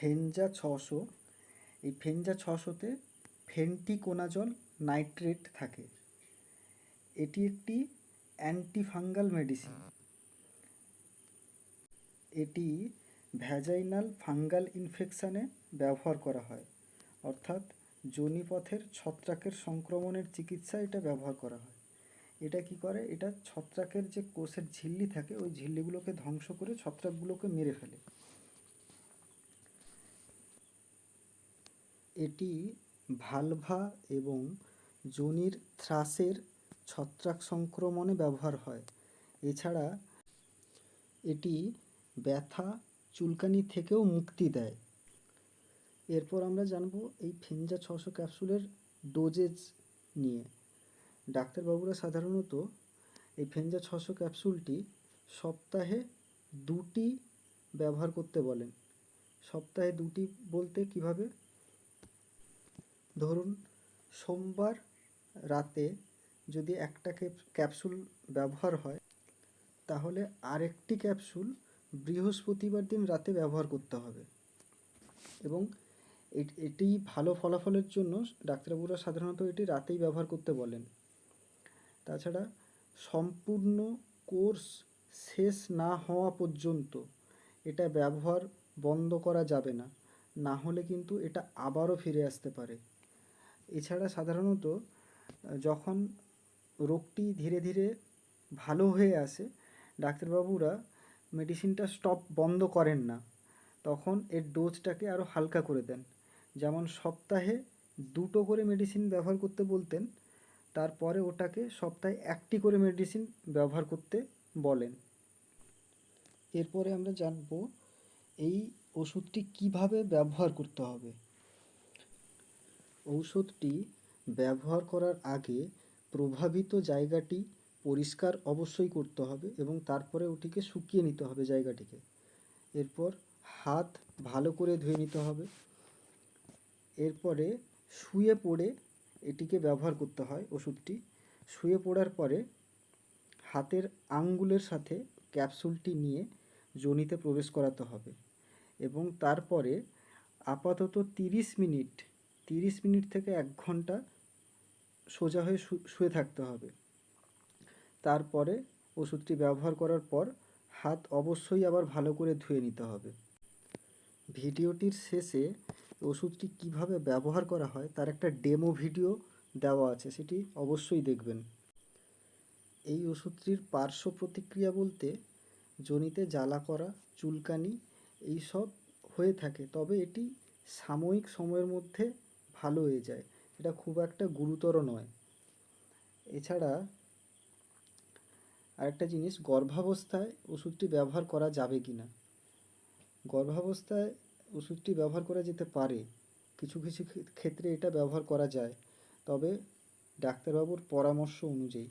ফেনজা ছশো, এই ফেনজা ছশোতে ফেন্টিকোনাজল নাইট্রেট থাকে। এটি একটি অ্যান্টিফাঙ্গাল মেডিসিন। এটি ভ্যাজাইনাল ফাঙ্গাল ইনফেকশানে ব্যবহার করা হয়। অর্থাৎ যোনিপথের ছত্রাকের সংক্রমণের চিকিৎসায় এটা ব্যবহার করা হয়। এটা কি করে? এটা ছত্রাকের যে কোষের ঝিল্লি থাকে, ওই ঝিল্লিগুলোকে ধ্বংস করে ছত্রাকগুলোকে মেরে ফেলে। এটি ভালভা এবং যোনির থ্রাসের ছত্রাক সংক্রমণে ব্যবহার হয়। এছাড়া এটি ব্যথা, চুলকানি থেকেও মুক্তি দেয়। এরপর আমরা জানব এই ফেনজা ছশো ক্যাপসুলের ডোজেজ নিয়ে। ডাক্তারবাবুরা সাধারণত এই ফেনজা ছশো ক্যাপসুলটি সপ্তাহে দুটি ব্যবহার করতে বলেন। সপ্তাহে দুটি বলতে কীভাবে? ধরুন, সোমবার রাতে যদি একটা ক্যাপসুল ব্যবহার হয়, তাহলে আরেকটি ক্যাপসুল বৃহস্পতিবার দিন রাতে ব্যবহার করতে হবে। এবং এটি ভালো ফলাফলের জন্য ডাক্তারবাবুরা সাধারণত এটি রাতেই ব্যবহার করতে বলেন। তাছাড়া সম্পূর্ণ কোর্স শেষ না হওয়া পর্যন্ত এটা ব্যবহার বন্ধ করা যাবে না না হলে কিন্তু এটা আবারও ফিরে আসতে পারে। এছাড়া সাধারণত যখন রোগটি ধীরে ধীরে ভালো হয়ে আসে, ডাক্তারবাবুরা মেডিসিনটা স্টপ বন্ধ করেন না। তখন এর ডোজটাকে আরও হালকা করে দেন। যেমন সপ্তাহে দুটো করে মেডিসিন ব্যবহার করতে বলতেন, তারপরে ওটাকে সপ্তাহে একটি করে মেডিসিন ব্যবহার করতে বলেন। এরপরে আমরা জানব, এই ওষুধটি কীভাবে ব্যবহার করতে হবে? ঔষধটি ব্যবহার করার আগে প্রভাবিত জায়গাটি পরিষ্কার অবশ্যই করতে হবে এবং তারপরে ওটিকে শুকিয়ে নিতে হবে জায়গাটিকে। এরপর হাত ভালো করে ধুয়ে নিতে হবে। এরপরে শুয়ে পড়ে এটিকে ব্যবহার করতে হয় ওষুধটি। শুয়ে পড়ার পরে হাতের আঙ্গুলের সাথে ক্যাপসুলটি নিয়ে যোনিতে প্রবেশ করাতে হবে এবং তারপরে আপাতত তিরিশ মিনিট তিরিশ মিনিট থেকে এক ঘণ্টা সোজা হয়ে শুয়ে থাকতে হবে। তারপরে ওষুধটি ব্যবহার করার পর হাত অবশ্যই আবার ভালো করে ধুয়ে নিতে হবে। ভিডিওটির শেষে ওষুধটি কীভাবে ব্যবহার করা হয় তার একটা ডেমো ভিডিও দেওয়া আছে, সেটি অবশ্যই দেখবেন। এই ওষুধটির পার্শ্ব প্রতিক্রিয়া বলতে জনিতে জ্বালা করা, চুলকানি, এইসব হয়ে থাকে, তবে এটি সাময়িক সময়ের মধ্যে ভালো হয়ে যায়। এটা খুব একটা গুরুতর নয়। এছাড়া আরেকটা জিনিস, গর্ভাবস্থায় ওষুধটি ব্যবহার করা যাবে কি না গর্ভাবস্থায় ওষুধটি ব্যবহার করা যেতে পারে। কিছু কিছু ক্ষেত্রে এটা ব্যবহার করা যায়। তবে ডাক্তারবাবুর পরামর্শ অনুযায়ী।